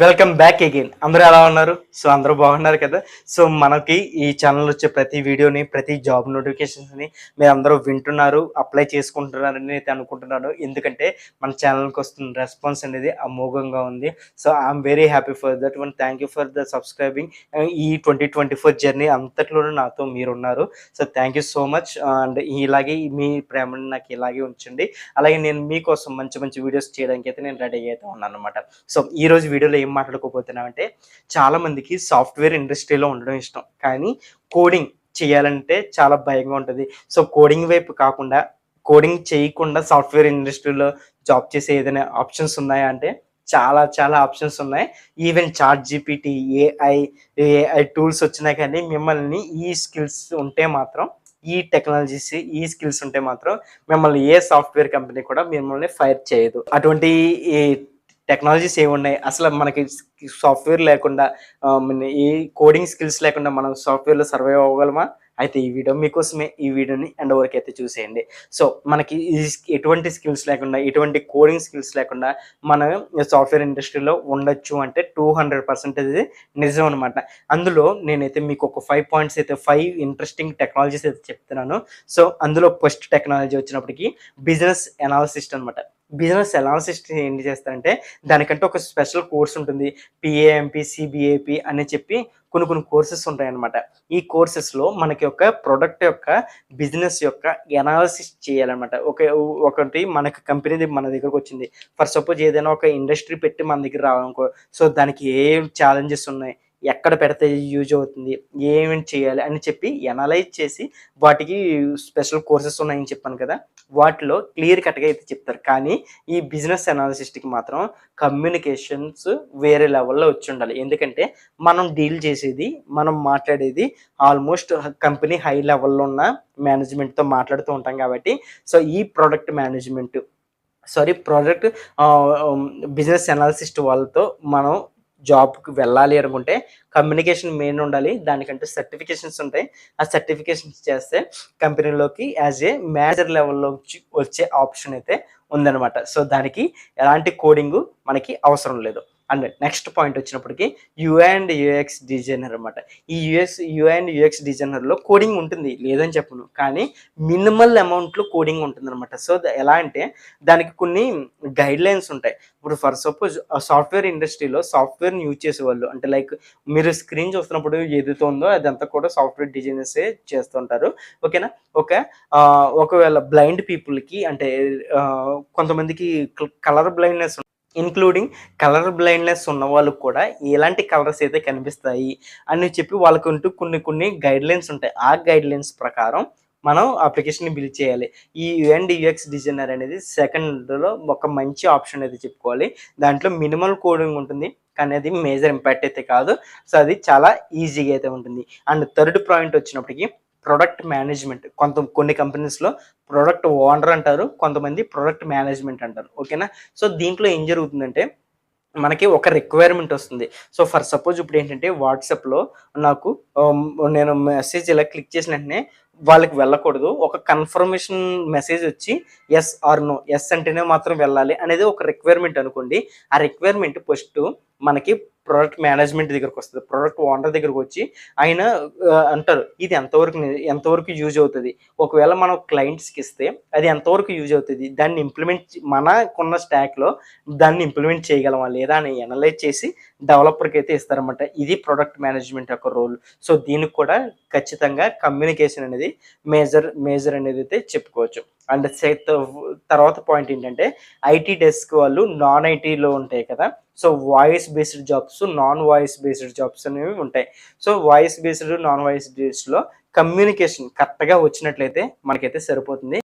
Welcome back again. అందరూ ఎలా ఉన్నారు? సో అందరూ బాగున్నారు కదా? సో మనకి ఈ ఛానల్ వచ్చే ప్రతి వీడియోని ప్రతి జాబ్ నోటిఫికేషన్స్ని మీరు అందరూ వింటున్నారు అప్లై చేసుకుంటున్నారని అయితే అనుకుంటున్నాను. ఎందుకంటే మన ఛానల్కి వస్తున్న రెస్పాన్స్ అనేది అమోఘంగా ఉంది. So I'm very happy for that one thank you for the subscribing ఈ ట్వంటీ ట్వంటీ ఫోర్ జర్నీ అంతట్లోనూ నాతో మీరు ఉన్నారు so thank you so much and ఇలాగే మీ ప్రేమని నాకు ఇలాగే ఉంచండి. అలాగే నేను మీకోసం మంచి మంచి వీడియోస్ చేయడానికి అయితే నేను రెడీ అయితే ఉన్నాను అనమాట సో ఈ రోజు వీడియోలో ఏం మాట్లాడుకోబోతున్నామంటే చాలా మందికి సాఫ్ట్వేర్ ఇండస్ట్రీలో ఉండడం ఇష్టం. కానీ కోడింగ్ చేయాలంటే చాలా భయంగా ఉంటుంది. సో కోడింగ్ వైపు కాకుండా కోడింగ్ చేయకుండా సాఫ్ట్వేర్ ఇండస్ట్రీలో జాబ్ చేసే ఏదైనా ఆప్షన్స్ ఉన్నాయా అంటే చాలా చాలా ఆప్షన్స్ ఉన్నాయి. Even chat GPT AI AI tools వచ్చినా కానీ మిమ్మల్ని ఈ స్కిల్స్ ఉంటే మాత్రం ఈ టెక్నాలజీస్ ఈ స్కిల్స్ ఉంటే మాత్రం మిమ్మల్ని ఏ సాఫ్ట్వేర్ కంపెనీ కూడా మిమ్మల్ని ఫైర్ చేయదు. అటువంటి ఈ టెక్నాలజీస్ ఏమి ఉన్నాయి? అసలు మనకి సాఫ్ట్వేర్ లేకుండా ఈ కోడింగ్ స్కిల్స్ లేకుండా మనం సాఫ్ట్వేర్లో సర్వైవ్ అవ్వగలమా? అయితే ఈ వీడియో మీకోసమే ఈ వీడియోని ఎండ్ వరకు అయితే చూసేయండి. సో మనకి ఈ ఎటువంటి స్కిల్స్ లేకుండా ఎటువంటి కోడింగ్ స్కిల్స్ లేకుండా మనం సాఫ్ట్వేర్ ఇండస్ట్రీలో ఉండొచ్చు అంటే టూ హండ్రెడ్ పర్సెంటేజ్ నిజం అనమాట అందులో నేనైతే మీకు ఒక ఫైవ్ పాయింట్స్ అయితే ఫైవ్ ఇంట్రెస్టింగ్ టెక్నాలజీస్ అయితే చెప్తున్నాను. సో అందులో ఫస్ట్ టెక్నాలజీ వచ్చినప్పటికీ బిజినెస్ అనాలిసిస్ట్ అనమాట బిజినెస్ అనాలిసిస్ట్ ఏంటి చేస్తారంటే దానికంటే ఒక స్పెషల్ కోర్స్ ఉంటుంది. పిఏఎంపి సిబిఏపి అని చెప్పి కొన్ని కొన్ని కోర్సెస్ ఉంటాయన్నమాట. ఈ కోర్సెస్లో మనకి ఒక ప్రొడక్ట్ యొక్క బిజినెస్ యొక్క ఎనాలిసిస్ చేయాలన్నమాట. ఒక ఒకటి మనకి కంపెనీది మన దగ్గరకు వచ్చింది. ఫర్ సపోజ్ ఏదైనా ఒక ఇండస్ట్రీ పెట్టి మన దగ్గర రావాలనుకో సో దానికి ఏం ఛాలెంజెస్ ఉన్నాయి? ఎక్కడ పెడితే యూజ్ అవుతుంది ఏమేమి చేయాలి అని చెప్పి ఎనలైజ్ చేసి వాటికి స్పెషల్ కోర్సెస్ ఉన్నాయని చెప్పాను కదా వాటిలో క్లియర్ కట్గా అయితే చెప్తారు. కానీ ఈ బిజినెస్ అనాలిసిస్ట్కి మాత్రం కమ్యూనికేషన్స్ వేరే లెవెల్లో వచ్చి ఉండాలి. ఎందుకంటే మనం డీల్ చేసేది మనం మాట్లాడేది ఆల్మోస్ట్ కంపెనీ హై లెవెల్లో ఉన్న మేనేజ్మెంట్తో మాట్లాడుతూ ఉంటాం కాబట్టి సో ఈ product management sorry product business analyst వాళ్ళతో మనం జాబ్కి వెళ్ళాలి అనుకుంటే కమ్యూనికేషన్ మెయిన్ ఉండాలి. దానికంటే సర్టిఫికేషన్స్ ఉంటాయి. ఆ సర్టిఫికేషన్స్ చేస్తే కంపెనీలోకి యాజ్ ఏ మేనేజర్ లెవెల్లో వచ్చే ఆప్షన్ అయితే ఉందన్నమాట. సో దానికి ఎలాంటి కోడింగ్ మనకి అవసరం లేదు. అండ్ నెక్స్ట్ పాయింట్ వచ్చినప్పటికి యూఐ అండ్ యూఎక్స్ డిజైనర్ అనమాట ఈ యూఎస్ యూఐ అండ్ యూఎక్స్ డిజైనర్లో కోడింగ్ ఉంటుంది లేదని చెప్పను. కానీ మినిమల్ అమౌంట్లో కోడింగ్ ఉంటుంది అనమాట సో ఎలా అంటే దానికి కొన్ని గైడ్ లైన్స్ ఉంటాయి. ఇప్పుడు ఫర్ సపోజ్ సాఫ్ట్వేర్ ఇండస్ట్రీలో సాఫ్ట్వేర్ని యూజ్ చేసేవాళ్ళు అంటే లైక్ మీరు స్క్రీన్ చూస్తున్నప్పుడు ఏదైతే ఉందో అదంతా కూడా సాఫ్ట్వేర్ డిజైనర్సే చేస్తుంటారు. ఓకేనా? ఒక ఒకవేళ బ్లైండ్ పీపుల్కి అంటే కొంతమందికి colour blindness including colour blindness ఉన్న వాళ్ళకు కూడా ఎలాంటి కలర్స్ అయితే కనిపిస్తాయి అని చెప్పి వాళ్ళకుంటూ కొన్ని కొన్ని గైడ్ లైన్స్ ఉంటాయి. ఆ గైడ్ లైన్స్ ప్రకారం మనం అప్లికేషన్ బిల్డ్ చేయాలి. ఈ యుఎండ్ యుఎక్స్ డిజైనర్ అనేది సెకండ్లో ఒక మంచి ఆప్షన్ అయితే చెప్పుకోవాలి. దాంట్లో మినిమల్ కోడింగ్ ఉంటుంది. కానీ అది మేజర్ ఇంపాక్ట్ అయితే కాదు. సో అది చాలా ఈజీగా అయితే ఉంటుంది. అండ్ థర్డ్ పాయింట్ వచ్చినప్పటికీ ప్రొడక్ట్ మేనేజ్మెంట్ కొంత కొన్ని కంపెనీస్లో ప్రొడక్ట్ ఓనర్ అంటారు కొంతమంది ప్రొడక్ట్ మేనేజ్మెంట్ అంటారు. ఓకేనా సో దీంట్లో ఏం జరుగుతుందంటే మనకి ఒక రిక్వైర్మెంట్ వస్తుంది. సో ఫర్ సపోజ్ ఇప్పుడు ఏంటంటే వాట్సాప్లో నాకు um, నేను మెసేజ్ ఇలా క్లిక్ చేసిన వెంటనే వాళ్ళకి వెళ్ళకూడదు. ఒక కన్ఫర్మేషన్ మెసేజ్ వచ్చి ఎస్ ఆర్ నో ఎస్ అంటేనే మాత్రం వెళ్ళాలి అనేది ఒక రిక్వైర్మెంట్ అనుకోండి. ఆ రిక్వైర్మెంట్ ఫస్ట్ మనకి ప్రొడక్ట్ మేనేజ్మెంట్ దగ్గరకు వస్తుంది. ప్రొడక్ట్ ఓనర్ దగ్గరకు వచ్చి ఆయన అంటారు ఇది ఎంతవరకు ఎంతవరకు యూజ్ అవుతుంది? ఒకవేళ మనం క్లయింట్స్కి ఇస్తే అది ఎంతవరకు యూజ్ అవుతుంది? దాన్ని ఇంప్లిమెంట్ మనకున్న స్టాక్లో దాన్ని ఇంప్లిమెంట్ చేయగలమా? లేదా అని అనలైజ్ చేసి డెవలపర్కి అయితే ఇస్తారన్నమాట. ఇది ప్రొడక్ట్ మేనేజ్మెంట్ యొక్క రోల్ సో దీనికి కూడా ఖచ్చితంగా కమ్యూనికేషన్ అనేది మేజర్ మేజర్ అనేది అయితే చెప్పుకోవచ్చు. అండ్ తర్వాత పాయింట్ ఏంటంటే ఐటీ డెస్క్ వాళ్ళు నాన్ ఐటీలో ఉంటాయి కదా so voice based jobs non voice based jobs అనేవి ఉంటాయి. So voice based non voice బేస్డ్లో communication కరెక్ట్గా వచ్చినట్లయితే మనకైతే సరిపోతుంది.